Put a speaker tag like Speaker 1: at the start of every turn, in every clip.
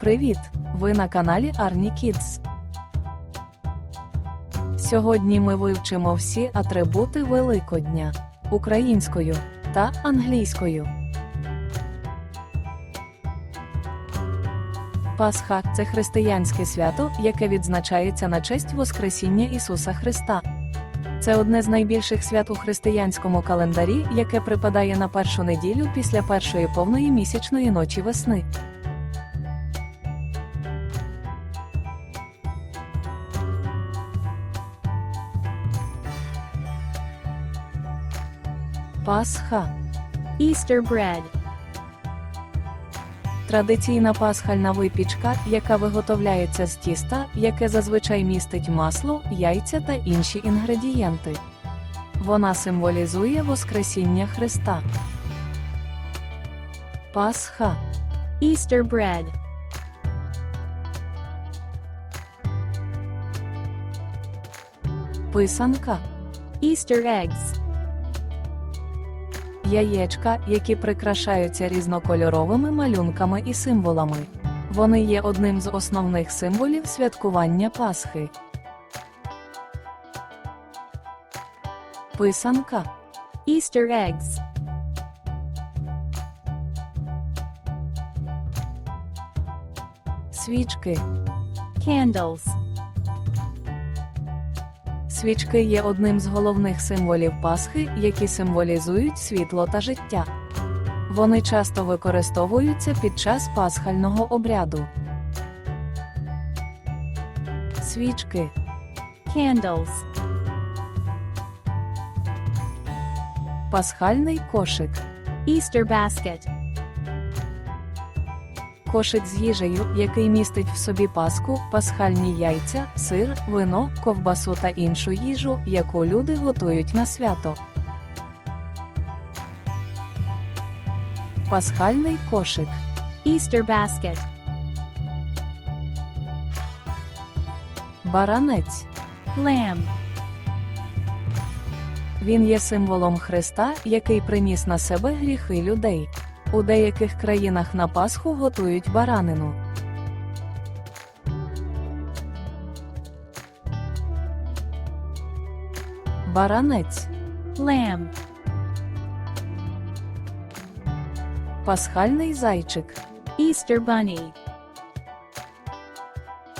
Speaker 1: Привіт! Ви на каналі Arnie Kids. Сьогодні ми вивчимо всі атрибути Великодня українською та англійською. Пасха це християнське свято, яке відзначається на честь Воскресіння Ісуса Христа. Це одне з найбільших свят у християнському календарі, яке припадає на першу неділю після першої повної місячної ночі весни. Пасха.
Speaker 2: Easter bread,
Speaker 1: традиційна пасхальна випічка, яка виготовляється з тіста, яке зазвичай містить масло, яйця та інші інгредієнти. Вона символізує Воскресіння Христа. Пасха.
Speaker 2: Easter bread,
Speaker 1: писанка,
Speaker 2: Easter eggs,
Speaker 1: яєчка, які прикрашаються різнокольоровими малюнками і символами. Вони є одним з основних символів святкування Пасхи. Писанка
Speaker 2: Easter eggs,
Speaker 1: свічки.
Speaker 2: candles,
Speaker 1: Свічки є одним з головних символів Пасхи, які символізують світло та життя. Вони часто використовуються під час пасхального обряду. Свічки,
Speaker 2: candles,
Speaker 1: пасхальний кошик,
Speaker 2: Easter basket,
Speaker 1: кошик з їжею, який містить в собі паску, пасхальні яйця, сир, вино, ковбасу та іншу їжу, яку люди готують на свято. Пасхальний кошик.
Speaker 2: Easter basket,
Speaker 1: Баранець.
Speaker 2: lamb,
Speaker 1: Він є символом Христа, який приніс на себе гріхи людей. У деяких країнах на Пасху готують баранину. Баранець.
Speaker 2: lamb,
Speaker 1: Пасхальний зайчик.
Speaker 2: Easter bunny,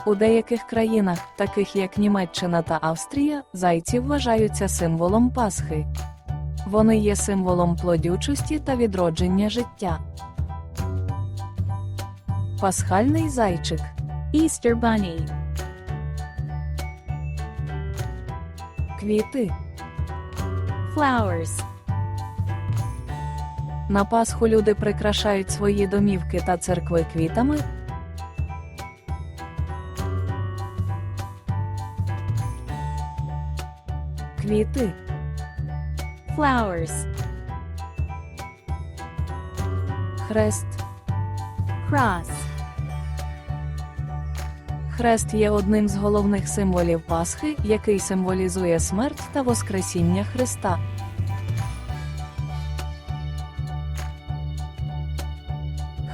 Speaker 1: У деяких країнах, таких як Німеччина та Австрія, зайці вважаються символом Пасхи. Вони є символом плодючості та відродження життя. Пасхальний зайчик.
Speaker 2: Easter bunny,
Speaker 1: Квіти.
Speaker 2: flowers,
Speaker 1: На Пасху люди прикрашають свої домівки та церкви квітами. Квіти,
Speaker 2: flowers,
Speaker 1: хрест.
Speaker 2: cross,
Speaker 1: Хрест є одним з головних символів Пасхи, який символізує смерть та Воскресіння Христа.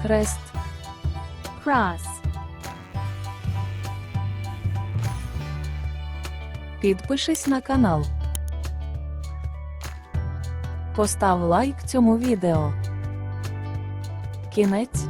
Speaker 1: Хрест,
Speaker 2: cross,
Speaker 1: підпишись на канал. Постав лайк цьому відео. Кінець.